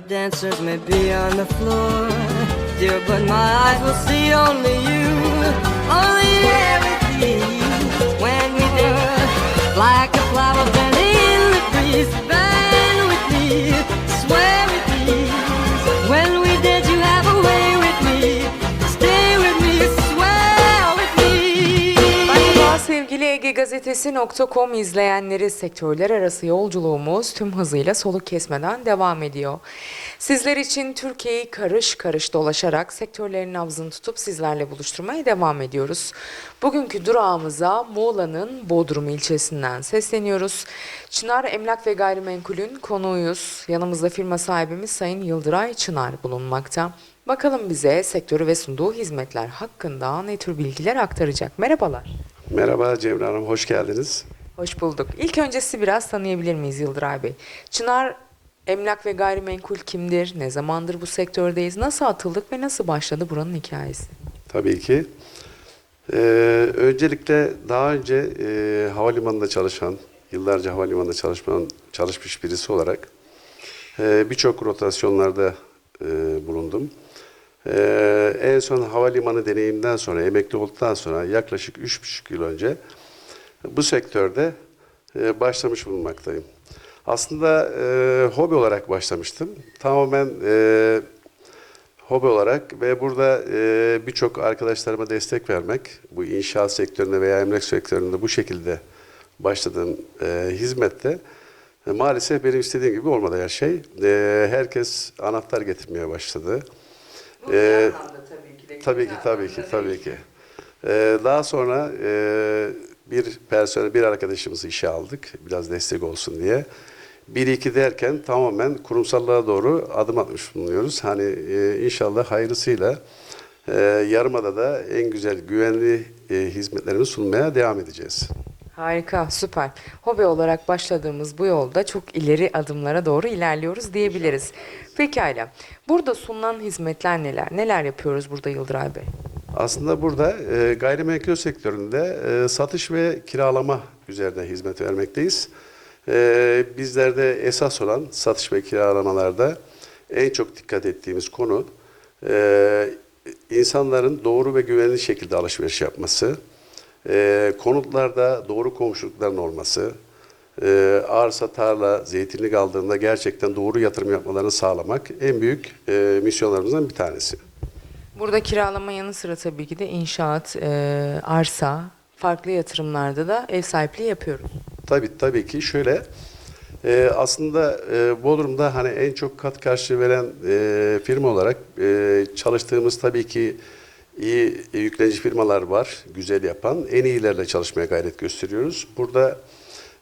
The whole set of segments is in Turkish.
dancers may be on the floor, dear, but my eyes will see only you, only everything. When we dance, like a flower bending in the breeze, Gazetesi.com izleyenleri sektörler arası yolculuğumuz tüm hızıyla soluk kesmeden devam ediyor. Sizler için Türkiye'yi karış karış dolaşarak sektörlerin nabzını tutup sizlerle buluşturmaya devam ediyoruz. Bugünkü durağımıza Muğla'nın Bodrum ilçesinden sesleniyoruz. Çınar Emlak ve Gayrimenkul'ün konuğuyuz. Yanımızda firma sahibimiz Sayın Yıldıray Çınar bulunmakta. Bakalım bize sektörü ve sunduğu hizmetler hakkında ne tür bilgiler aktaracak. Merhabalar. Merhaba Cemre Hanım, hoş geldiniz. Hoş bulduk. İlk önce sizi biraz tanıyabilir miyiz Yıldıray Bey? Çınar Emlak ve Gayrimenkul kimdir? Ne zamandır bu sektördeyiz? Nasıl atıldık ve nasıl başladı buranın hikayesi? Tabii ki. Ee, öncelikle daha önce e, havalimanında çalışan, yıllarca havalimanında çalışman, çalışmış birisi olarak e, birçok rotasyonlarda e, bulundum. E, en son havalimanı deneyimden sonra, emekli olduktan sonra yaklaşık üç buçuk yıl önce bu sektörde e, başlamış bulunmaktayım. Aslında e, hobi olarak başlamıştım. Tamamen e, hobi olarak ve burada e, birçok arkadaşlarıma destek vermek, bu inşaat sektöründe veya emlak sektöründe bu şekilde başladığım e, hizmette e, maalesef benim istediğim gibi olmadı her şey. E, herkes anahtar getirmeye başladı. E, Tabii ki, tabii ki, tabii ki. Ee, daha sonra e, bir personel, bir arkadaşımızı işe aldık. Biraz destek olsun diye. Bir iki derken tamamen kurumsallığa doğru adım atmış bulunuyoruz. Hani e, inşallah hayırlısıyla e, Yarımada da en güzel güvenli e, hizmetlerini sunmaya devam edeceğiz. Harika, süper. Hobi olarak başladığımız bu yolda çok ileri adımlara doğru ilerliyoruz diyebiliriz. Pekala. Burada sunulan hizmetler neler? Neler yapıyoruz burada Yıldıray Bey? Aslında burada e, gayrimenkul sektöründe e, satış ve kiralama üzerine hizmet vermekteyiz. E, bizlerde esas olan satış ve kiralamalarda en çok dikkat ettiğimiz konu e, insanların doğru ve güvenli şekilde alışveriş yapması, e, konutlarda doğru komşulukların olması, e, arsa, tarla, zeytinlik aldığında gerçekten doğru yatırım yapmalarını sağlamak en büyük e, misyonlarımızdan bir tanesi. Burada kiralama yanı sıra tabii ki de inşaat, e, arsa, farklı yatırımlarda da ev sahipliği yapıyoruz. Tabii tabii ki şöyle e, aslında e, Bodrum'da hani en çok kat karşılığı veren e, firma olarak e, çalıştığımız tabii ki iyi yüklenici firmalar var, güzel yapan. En iyilerle çalışmaya gayret gösteriyoruz. Burada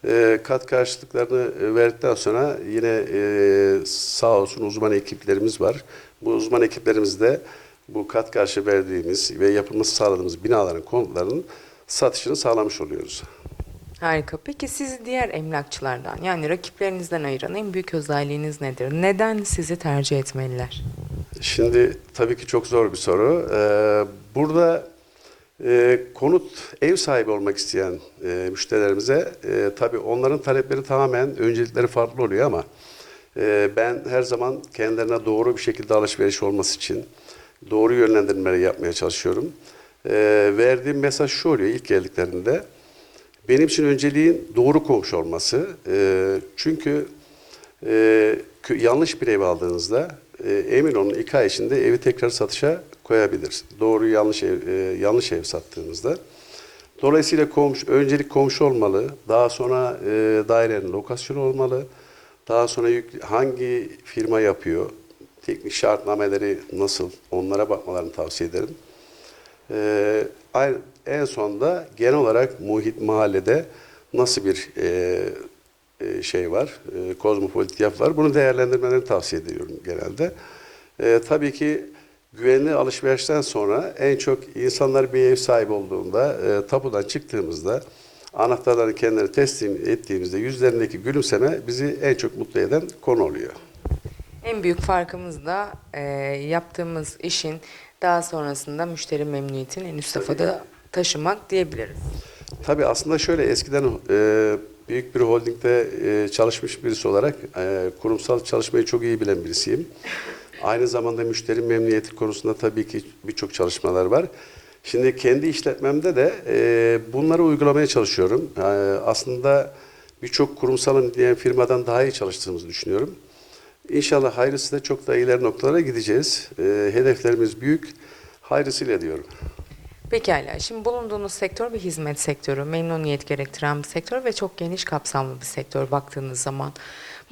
e, kat karşılıklarını verdikten sonra yine e, sağ olsun uzman ekiplerimiz var. Bu uzman ekiplerimizde bu kat karşı verdiğimiz ve yapılması sağladığımız binaların konutlarının satışını sağlamış oluyoruz. Harika. Peki sizi diğer emlakçılardan yani rakiplerinizden ayıran en büyük özelliğiniz nedir? Neden sizi tercih etmeliler? Şimdi tabii ki çok zor bir soru. Ee, burada e, konut ev sahibi olmak isteyen e, müşterilerimize e, tabii onların talepleri tamamen öncelikleri farklı oluyor ama e, ben her zaman kendilerine doğru bir şekilde alışveriş olması için doğru yönlendirmeleri yapmaya çalışıyorum. E, verdiğim mesaj şu oluyor ilk geldiklerinde. Benim için önceliğin doğru komşu olması. E, çünkü e, yanlış bir ev aldığınızda e, emin olun iki ay içinde evi tekrar satışa koyabilir. Doğru yanlış ev, e, yanlış ev sattığınızda. Dolayısıyla komşu, öncelik komşu olmalı. Daha sonra e, dairenin lokasyonu olmalı. Daha sonra yük, hangi firma yapıyor, teknik şartnameleri nasıl onlara bakmalarını tavsiye ederim. Ay- en sonda genel olarak muhit mahallede nasıl bir e, e, şey var, e, kozmopolit yapı var. Bunu değerlendirmelerini tavsiye ediyorum genelde. E, tabii ki güvenli alışverişten sonra en çok insanlar bir ev sahibi olduğunda, e, tapudan çıktığımızda anahtarları kendileri teslim ettiğimizde yüzlerindeki gülümseme bizi en çok mutlu eden konu oluyor. En büyük farkımız da e, yaptığımız işin daha sonrasında müşteri memnuniyetini en üst safhada taşımak diyebiliriz. Tabii aslında şöyle eskiden e, büyük bir holdingde e, çalışmış birisi olarak e, kurumsal çalışmayı çok iyi bilen birisiyim. Aynı zamanda müşteri memnuniyeti konusunda tabii ki birçok çalışmalar var. Şimdi kendi işletmemde de e, bunları uygulamaya çalışıyorum. E, aslında birçok kurumsalın diyen firmadan daha iyi çalıştığımızı düşünüyorum. İnşallah hayırlısı da çok daha ileri noktalara gideceğiz. E, hedeflerimiz büyük. Hayırlısıyla diyorum. Pekala. Şimdi bulunduğunuz sektör bir hizmet sektörü, memnuniyet gerektiren bir sektör ve çok geniş kapsamlı bir sektör baktığınız zaman.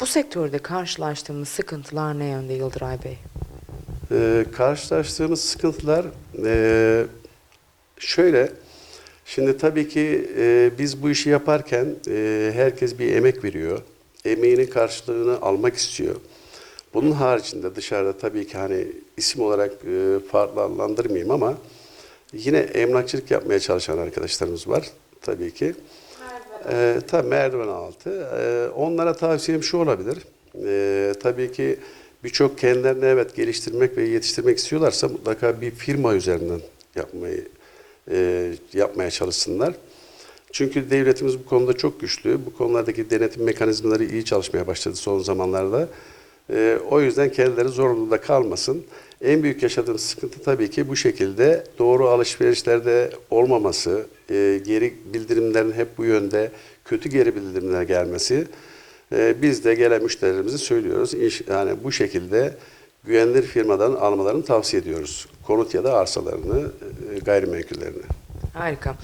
Bu sektörde karşılaştığımız sıkıntılar ne yönde Yıldıray Bey? Ee, karşılaştığımız sıkıntılar e, şöyle. Şimdi tabii ki e, biz bu işi yaparken e, herkes bir emek veriyor. Emeğinin karşılığını almak istiyor. Bunun haricinde dışarıda tabii ki hani isim olarak e, farklı adlandırmayayım ama yine emlakçılık yapmaya çalışan arkadaşlarımız var tabii ki. Ee, tabii merdiven altı. Ee, onlara tavsiyem şu olabilir. Ee, tabii ki birçok kendilerini evet geliştirmek ve yetiştirmek istiyorlarsa mutlaka bir firma üzerinden yapmayı e, yapmaya çalışsınlar. Çünkü devletimiz bu konuda çok güçlü. Bu konulardaki denetim mekanizmaları iyi çalışmaya başladı son zamanlarda. Ee, o yüzden kendileri zorunluluğunda kalmasın. En büyük yaşadığımız sıkıntı tabii ki bu şekilde doğru alışverişlerde olmaması, e, geri bildirimlerin hep bu yönde kötü geri bildirimler gelmesi. E, biz de gelen müşterilerimize söylüyoruz. İş, yani bu şekilde güvenilir firmadan almalarını tavsiye ediyoruz. Konut ya da arsalarını, e, gayrimenkullerini. Harika.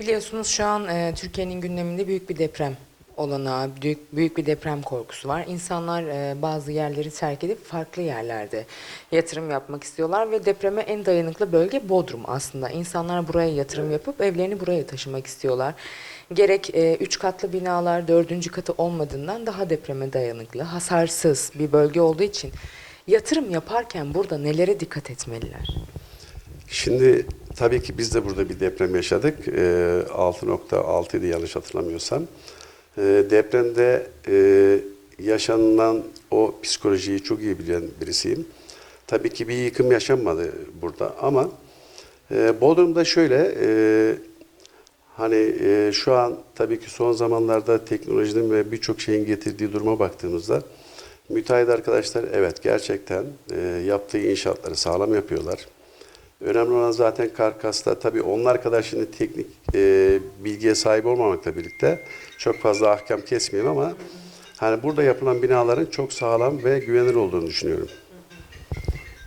Biliyorsunuz şu an e, Türkiye'nin gündeminde büyük bir deprem olanağı, büyük, büyük bir deprem korkusu var. İnsanlar e, bazı yerleri terk edip farklı yerlerde yatırım yapmak istiyorlar ve depreme en dayanıklı bölge Bodrum aslında. İnsanlar buraya yatırım yapıp evlerini buraya taşımak istiyorlar. Gerek e, üç katlı binalar dördüncü katı olmadığından daha depreme dayanıklı, hasarsız bir bölge olduğu için yatırım yaparken burada nelere dikkat etmeliler? Şimdi tabii ki biz de burada bir deprem yaşadık. Ee, 6.6 idi yanlış hatırlamıyorsam. Ee, depremde e, yaşanılan o psikolojiyi çok iyi bilen birisiyim. Tabii ki bir yıkım yaşanmadı burada ama e, Bodrum'da şöyle e, hani e, şu an tabii ki son zamanlarda teknolojinin ve birçok şeyin getirdiği duruma baktığımızda müteahhit arkadaşlar evet gerçekten yaptığı inşaatları sağlam yapıyorlar. Önemli olan zaten karkasla tabii onlar kadar şimdi teknik e, bilgiye sahip olmamakla birlikte çok fazla ahkam kesmeyeyim ama hani burada yapılan binaların çok sağlam ve güvenilir olduğunu düşünüyorum.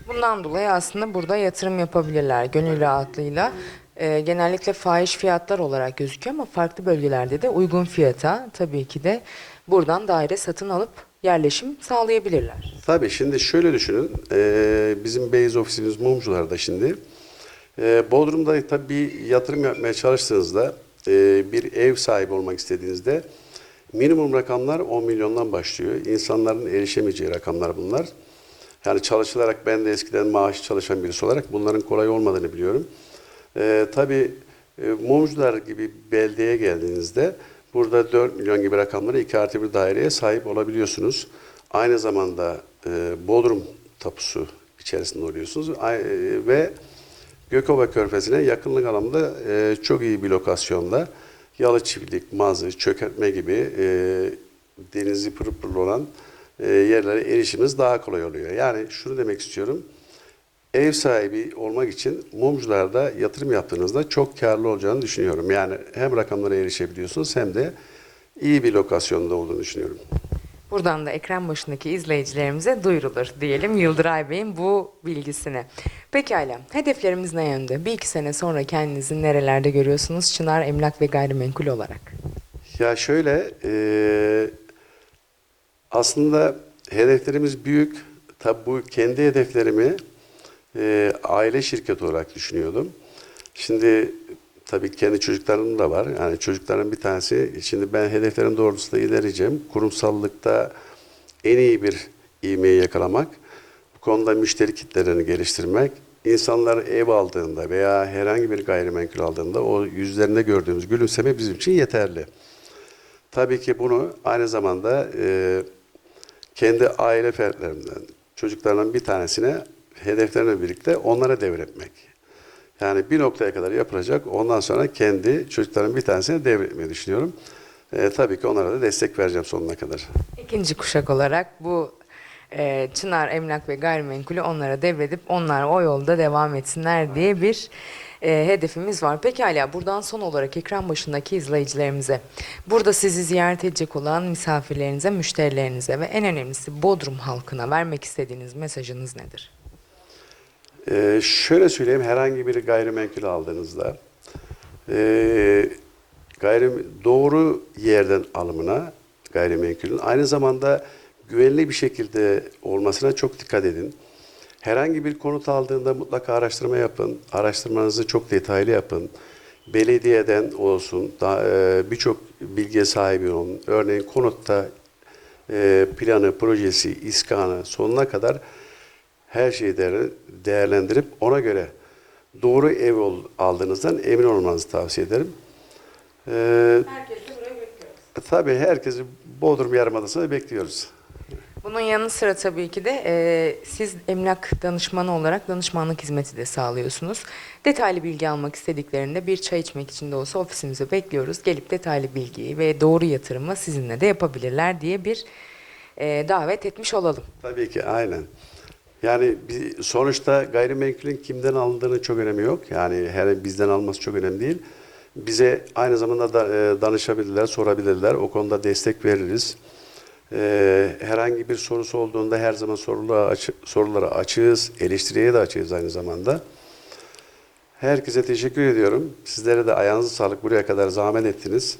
Bundan dolayı aslında burada yatırım yapabilirler gönül rahatlığıyla. Ee, genellikle fahiş fiyatlar olarak gözüküyor ama farklı bölgelerde de uygun fiyata tabii ki de buradan daire satın alıp yerleşim sağlayabilirler. Tabii şimdi şöyle düşünün, e, bizim base ofisimiz Mumcular'da şimdi. E, Bodrum'da tabii bir yatırım yapmaya çalıştığınızda, e, bir ev sahibi olmak istediğinizde minimum rakamlar 10 milyondan başlıyor. İnsanların erişemeyeceği rakamlar bunlar. Yani çalışılarak ben de eskiden maaş çalışan birisi olarak bunların kolay olmadığını biliyorum. E, tabii e, Mumcular gibi beldeye geldiğinizde burada 4 milyon gibi rakamlara iki artı bir daireye sahip olabiliyorsunuz. Aynı zamanda e, Bodrum tapusu içerisinde oluyorsunuz e, ve Gökova Körfezi'ne yakınlık alanında e, çok iyi bir lokasyonda yalı çiftlik, mazı, çökertme gibi e, denizi pırıl pırıl olan e, yerlere erişimimiz daha kolay oluyor. Yani şunu demek istiyorum. Ev sahibi olmak için mumcularda yatırım yaptığınızda çok karlı olacağını düşünüyorum. Yani hem rakamlara erişebiliyorsunuz hem de iyi bir lokasyonda olduğunu düşünüyorum. Buradan da ekran başındaki izleyicilerimize duyurulur diyelim Yıldıray Bey'in bu bilgisini. Pekala, hedeflerimiz ne yönde? Bir iki sene sonra kendinizi nerelerde görüyorsunuz Çınar Emlak ve Gayrimenkul olarak? Ya şöyle, e, aslında hedeflerimiz büyük. Tabi bu kendi hedeflerimi e, aile şirketi olarak düşünüyordum. Şimdi tabii kendi çocuklarım da var. Yani çocukların bir tanesi, şimdi ben hedeflerim doğrultusunda ilerleyeceğim. Kurumsallıkta en iyi bir ivmeyi yakalamak, bu konuda müşteri kitlerini geliştirmek, insanlar ev aldığında veya herhangi bir gayrimenkul aldığında o yüzlerinde gördüğümüz gülümseme bizim için yeterli. Tabii ki bunu aynı zamanda e, kendi aile fertlerimden, çocuklarından bir tanesine hedeflerine birlikte onlara devretmek. Yani bir noktaya kadar yapılacak, ondan sonra kendi çocukların bir tanesine devretmeyi düşünüyorum. E, tabii ki onlara da destek vereceğim sonuna kadar. İkinci kuşak olarak bu e, Çınar Emlak ve Gayrimenkulü onlara devredip onlar o yolda devam etsinler diye bir e, hedefimiz var. Pekala buradan son olarak ekran başındaki izleyicilerimize, burada sizi ziyaret edecek olan misafirlerinize, müşterilerinize ve en önemlisi Bodrum halkına vermek istediğiniz mesajınız nedir? Ee, şöyle söyleyeyim, herhangi bir gayrimenkul aldığınızda e, gayrim doğru yerden alımına gayrimenkulün aynı zamanda güvenli bir şekilde olmasına çok dikkat edin. Herhangi bir konut aldığında mutlaka araştırma yapın. Araştırmanızı çok detaylı yapın. Belediyeden olsun, e, birçok bilgiye sahibi olun. Örneğin konutta e, planı, projesi, iskanı sonuna kadar her şeyi değer- değerlendirip ona göre doğru ev aldığınızdan emin olmanızı tavsiye ederim. Ee, tabii herkesi Bodrum Yarımadası'na bekliyoruz. Bunun yanı sıra tabii ki de e, siz emlak danışmanı olarak danışmanlık hizmeti de sağlıyorsunuz. Detaylı bilgi almak istediklerinde bir çay içmek için de olsa ofisimize bekliyoruz. Gelip detaylı bilgiyi ve doğru yatırımı sizinle de yapabilirler diye bir e, davet etmiş olalım. Tabii ki aynen. Yani bir, sonuçta gayrimenkulün kimden alındığının çok önemi yok. Yani her bizden alması çok önemli değil. Bize aynı zamanda da, e, danışabilirler, sorabilirler. O konuda destek veririz. E, herhangi bir sorusu olduğunda her zaman sorulara, açı, sorulara açığız. Eleştiriye de açığız aynı zamanda. Herkese teşekkür ediyorum. Sizlere de ayağınıza sağlık. Buraya kadar zahmet ettiniz.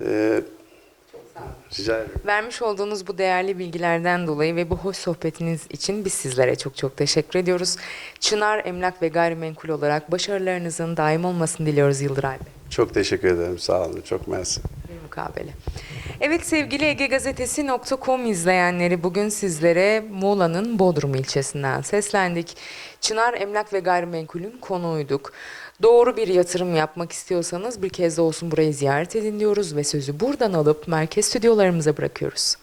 E, rica ederim. Vermiş olduğunuz bu değerli bilgilerden dolayı ve bu hoş sohbetiniz için biz sizlere çok çok teşekkür ediyoruz. Çınar Emlak ve Gayrimenkul olarak başarılarınızın daim olmasını diliyoruz Yıldıray Bey. Çok teşekkür ederim. Sağ olun. Çok mersi. Bir mukabele. Evet sevgili egegazetesi.com izleyenleri bugün sizlere Muğla'nın Bodrum ilçesinden seslendik. Çınar Emlak ve Gayrimenkul'ün konuğuyduk. Doğru bir yatırım yapmak istiyorsanız bir kez de olsun burayı ziyaret edin diyoruz ve sözü buradan alıp merkez stüdyolarımıza bırakıyoruz.